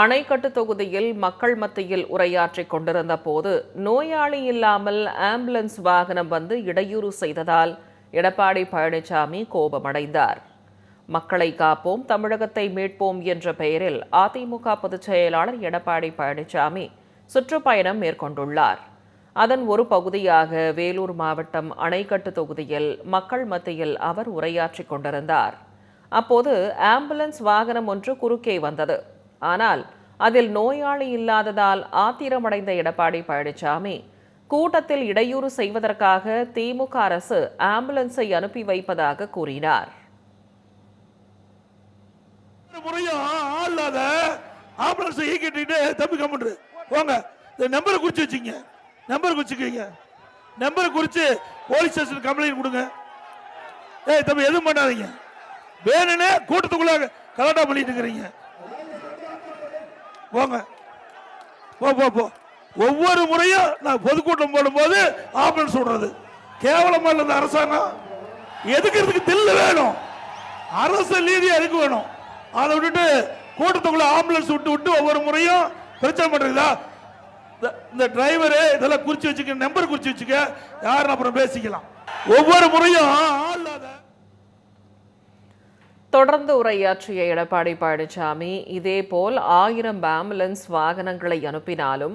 அணைக்கட்டு தொகுதியில் மக்கள் மத்தியில் உரையாற்றிக் கொண்டிருந்த போது நோயாளி இல்லாமல் ஆம்புலன்ஸ் வாகனம் வந்து இடையூறு செய்ததால் எடப்பாடி பழனிசாமி கோபமடைந்தார். மக்களை காப்போம் தமிழகத்தை மீட்போம் என்ற பெயரில் அதிமுக பொதுச் செயலாளர் எடப்பாடி பழனிசாமி சுற்றுப்பயணம் மேற்கொண்டுள்ளார். அதன் ஒரு பகுதியாக வேலூர் மாவட்டம் அணைக்கட்டு தொகுதியில் மக்கள் மத்தியில் அவர் உரையாற்றிக் கொண்டிருந்தார். அப்போது ஆம்புலன்ஸ் வாகனம் ஒன்று குறுக்கே வந்தது. ஆனால் அதில் நோயாளி இல்லாததால் ஆத்திரமடைந்த எடப்பாடி பழனிசாமி கூட்டத்தில் இடையூறு செய்வதற்காக திமுக அரசு ஆம்புலன்ஸை அனுப்பி வைப்பதாக கூறினார். முறையும் ஆள் இல்லாத இந்த நம்பரை குறிச்சு வச்சுங்க நம்பர் குறிச்சுக்கீங்க நம்பரை குறிச்சு போலீஸ் ஸ்டேஷன் கம்ப்ளைண்ட் கொடுங்க. ஏய் தம்பி எதுவும் பண்ணாதீங்க. வேணும்னே கூட்டத்துக்குள்ள கலாட்டா பண்ணிட்டு இருக்கிறீங்க. போங்க. போ போ போ. ஒவ்வொரு முறையும் நான் பொதுக்கூட்டம் போடும்போது ஆம்புலன்ஸ் விடுறது. கேவலமா இல்லை இந்த அரசாங்கம். எதுக்கிறதுக்கு தில்லு வேணும்? அரசு நீதி எதுக்கு வேணும்? அதை விட்டுட்டு கூட்டத்துக்குள்ள ஆம்புலன்ஸ் விட்டு விட்டு ஒவ்வொரு முறையும் பிரச்சனை பண்றீங்களா? இந்த- இந்த டிரைவரு இதெல்லாம் குறிச்சு வச்சுக்க நம்பர் குறிச்சு வச்சுக்க யாரும் அப்புறம் பேசிக்கலாம். ஒவ்வொரு முறையும் ஆள் தொடர்ந்து உரையாற்றிய எடப்பாடி பழனிசாமி இதேபோல் ஆயிரம் ஆம்புலன்ஸ் வாகனங்களை அனுப்பினாலும்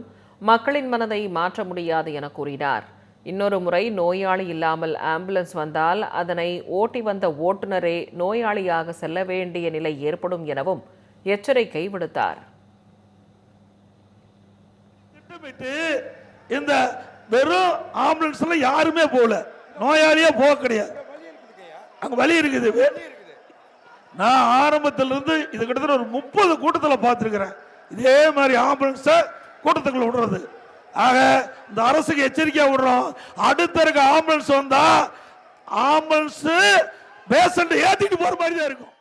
மக்களின் மனதை மாற்ற முடியாது என கூறினார். இன்னொரு முறை நோயாளி இல்லாமல் ஆம்புலன்ஸ் வந்தால் அதனை ஓட்டி வந்த ஓட்டுநரே நோயாளியாக செல்ல வேண்டிய நிலை ஏற்படும் எனவும் எச்சரிக்கை விடுத்தார். இந்த வெறும் ஆம்புலன்ஸ்ல யாருமே போகல. நோயாளியே போக கிடையாது. அங்க வழி இருக்குது. நான் ஆரம்பத்திலிருந்து இது கிட்டத்தட்ட ஒரு முப்பது கூட்டத்தில் பார்த்துருக்குறேன். இதே மாதிரி ஆம்புலன்ஸை கூட்டத்துக்குள்ள விடுறது. ஆக இந்த அரசுக்கு எச்சரிக்கையா விடுறோம். அடுத்த இருக்க ஆம்புலன்ஸ் வந்தா ஆம்புலன்ஸ் பேஷண்ட் ஏத்திட்டு போற மாதிரி தான் இருக்கும்.